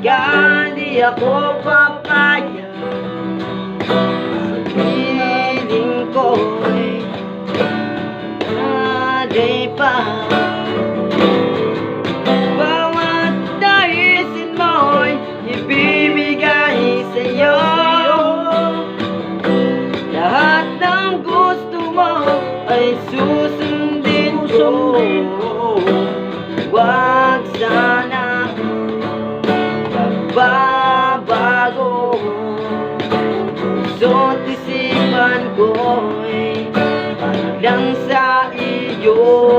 di ako papayag. Ang piling ko'y naday pa. Bawat naisin mo'y ibibigay sa'yo. Lahat ng gusto mo ay susundin magbabago. Puso't isipan ko'y parang sa iyo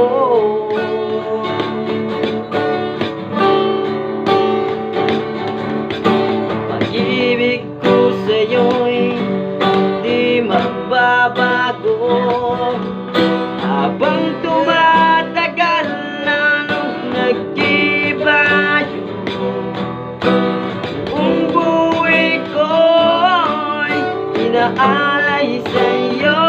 inaalay sa'yo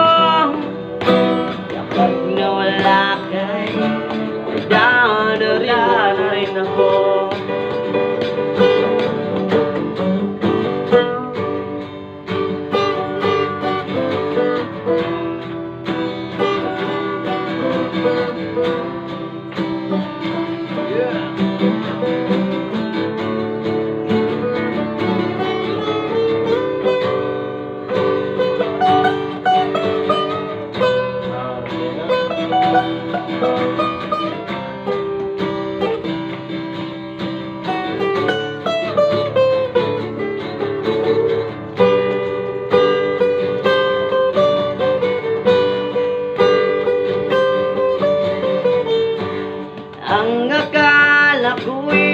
Ang akala ko'y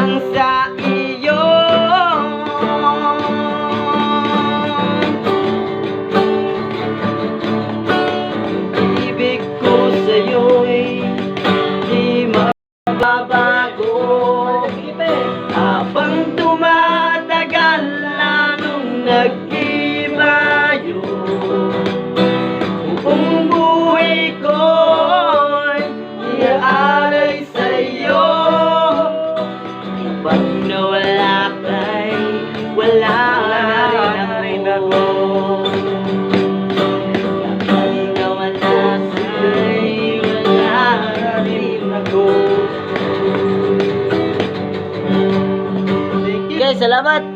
parang sa iyo Ibig ko sa'yo'y di magbabago. Habang tumatagal lalong nag-ibayo Buong buhay ko'y salamat.